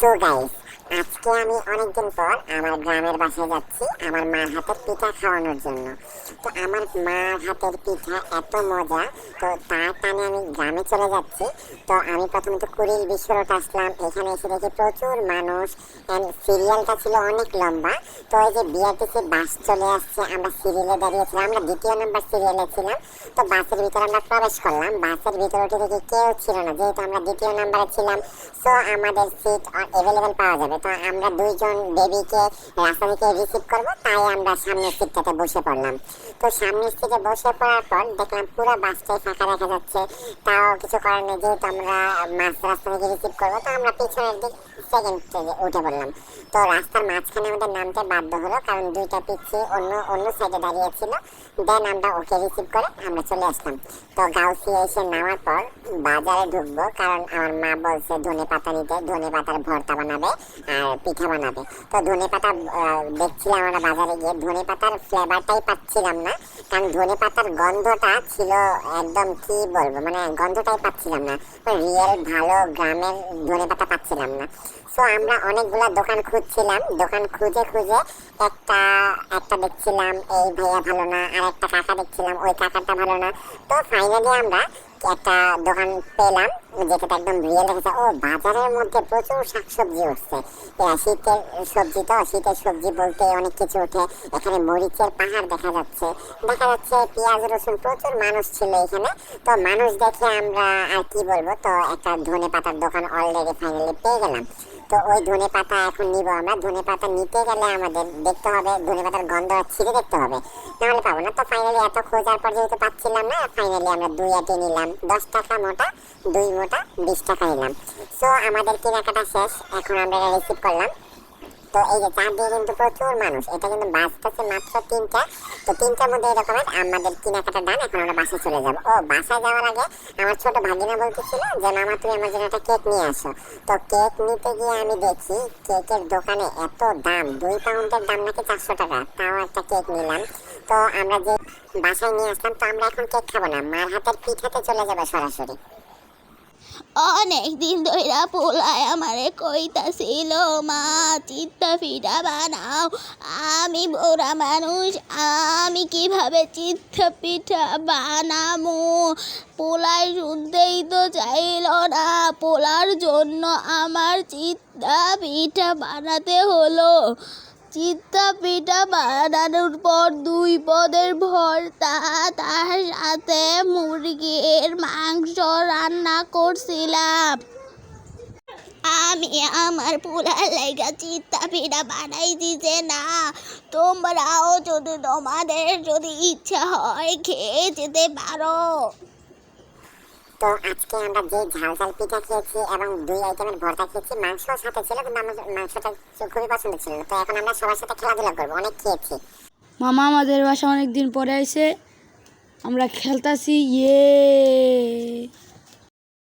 So guys আজকে আমি অনেকদিন পর আমার গ্রামের বাসায় যাচ্ছি আমার মার হাতের পিঠা খাওয়ানোর জন্য। তো আমার মার হাতের পিঠা এত মজা, তো তার টানে আমি গ্রামে চলে যাচ্ছি। তো আমি প্রথমত কুড়িল বিশ্ব রোড আসলাম, এখানে এসে দেখি প্রচুর মানুষ অ্যান্ড সিরিয়ালটা ছিল অনেক লম্বা। তো এই যে বিআরটিসি বাস চলে আসছে, আমরা সিরিয়ালে দাঁড়িয়েছিলাম আমরা দ্বিতীয় নাম্বার সিরিয়ালে ছিলাম। তো বাসের ভিতরে আমরা প্রবেশ করলাম, বাসের ভিতরে উঠে দেখি কেউ ছিল না, যেহেতু আমরা দ্বিতীয় নাম্বারে ছিলাম। সো আমাদের সিট অ্যাভেলেবেল পাওয়া যাবে। তো আমরা দুইজন বেবিকে রাস্তা থেকে রিসিভ করব, তাই আমরা সামনের সিটটাতে বসে পড়লাম। তো সামনের সিটে বসে পড়ার পর দেখলাম পুরো বাসটাই ফাঁকা দেখা যাচ্ছে। তাও কিছু করার নেই, যেহেতু আমরা মাছ রাস্তা থেকে রিসিভ করব, তো আমরা পিছনের দিক সেকেন্ড উঠে পড়লাম। তো রাস্তার মাঝখানে আমাদের নামতে বাধ্য হলো, কারণ দুইটা পিচ্ছি অন্য অন্য সাইডে দাঁড়িয়েছিল দেন আমরা ওকে রিসিভ করে আমরা চলে আসলাম। তো গাউসি এসে নামার পর বাজারে ঢুকবো, কারণ আমার মা বলছে ধনে পাতা নিতে ধনে পাতার ভর্তা বানাবে। পিঠা বানাবে। তো ধনে পাতা দেখছিলাম আমরা বাজারে গিয়ে ধনে পাতার ফ্লেভারটাই পাচ্ছিলাম না। কারণ ধনে পাতার গন্ধটা ছিল একদম কি বলব মানে গন্ধটাই পাচ্ছিলাম না। রিয়েল ভালো গ্রামের ধনে পাতা পাচ্ছিলাম না। সো আমরা অনেকগুলা দোকান খুঁজছিলাম। দোকান খুঁজে খুঁজে একটা একটা দেখছিলাম, এই ভাইয়া ভালো না, আর একটা কাকা দেখছিলাম, ওই কাকাটা ভালো না। তো ফাইনালি আমরা একটা দোকান পেলাম, যেটাতে একদম রিয়েল দেখেছে, ও বাজারের মধ্যে প্রচুর শাকসবজি উঠছে। শীতের সবজি তো, শীতের সবজি বলতে অনেক কিছু ওঠে। এখানে মরিচের পাহাড় দেখা যাচ্ছে। দেখা যাচ্ছে পেঁয়াজ, রসুন প্রচুর মানুষ ছিল এখানে। তো মানুষ দেখে আমরা আর কি বলব, তো একটা ধনে পাতার দোকান অলরেডি ফাইনালি পেয়ে গেলাম। তো ওই ধনে পাতা এখন নিব আমরা। ধনে পাতা নিতে গেলে আমাদের দেখতে হবে, ধনে পাতার গন্ধ ছিঁড়ে দেখতে হবে। নাহলে পাবো না। তো ফাইনালি এত খোঁজার পর যেহেতু পাচ্ছিলাম না ফাইনালি আমরা দুই আটি নিলাম। দশ টাকা মোটা, দুই মোটা, বিশ টাকা নিলাম। সো আমাদের কেনাকাটা শেষ। এখন আমরা রিসিভ করলাম। তো এই যে চার দিয়ে কিন্তু প্রচুর মানুষ। এটা কিন্তু বাসটাছে মাত্র তিনটা। তো তিনটার মধ্যে এরকমের আমাদের কেনাকাটা ডান এখন আমরা বাসায় চলে যাব। ও বাসায় যাওয়ার আগে আমার ছোট ভাগিনা বলতেছিল যে, মামা, তুমি আমার জন্য একটা কেক নিয়ে আসো। তো কেক নিতে গিয়ে আমি দেখি কেকের দোকানে এত দাম, দুই পাউন্ডের দাম নাকি চারশো টাকা। তাও একটা কেক নিলাম। তো আমরা যে বাসায় নিয়ে আসলাম, তো আমরা এখন কেক খাব না। মার হাতের পিঠাতে চলে যাবে সরাসরি। অনেক দিন ধইরা পোলায় আমারে কইতাছিল, মা, চিত্তা পিঠা বানাও। আমি বুড়া মানুষ, আমি কীভাবে চিত্তা পিঠা বানামু? পোলায় শুনতেই তো চাইল না, পোলার জন্য আমার চিত্তা পিঠা বানাতে হলো। চিত্তা পিঠা বানানোর পর দুই পদের ভর্তা তার সাথে মুরগির মাংস রান্না করছিলাম। আমি আমার পুরার লেগা চিত্তা পিঠা বানাই দিতে না। তোমরাও যদি তোমাদের যদি ইচ্ছা হয় খেয়ে যেতে পারো। তো আজকে আমরা যে ঝাল ঝাল পিঠা খেয়েছি এবং দুই আইটেমের ভর্তা খেয়েছি মাংস সাথে ছিল, কিন্তু মাংসটা খুবই পছন্দ ছিল। তো এখন আমরা সবার সাথে খেলাধুলা করব, অনেক খেয়েছি। মামা আমাদের বাসা অনেক দিন পরে আছে আমরা খেলতাছি ইয়ে!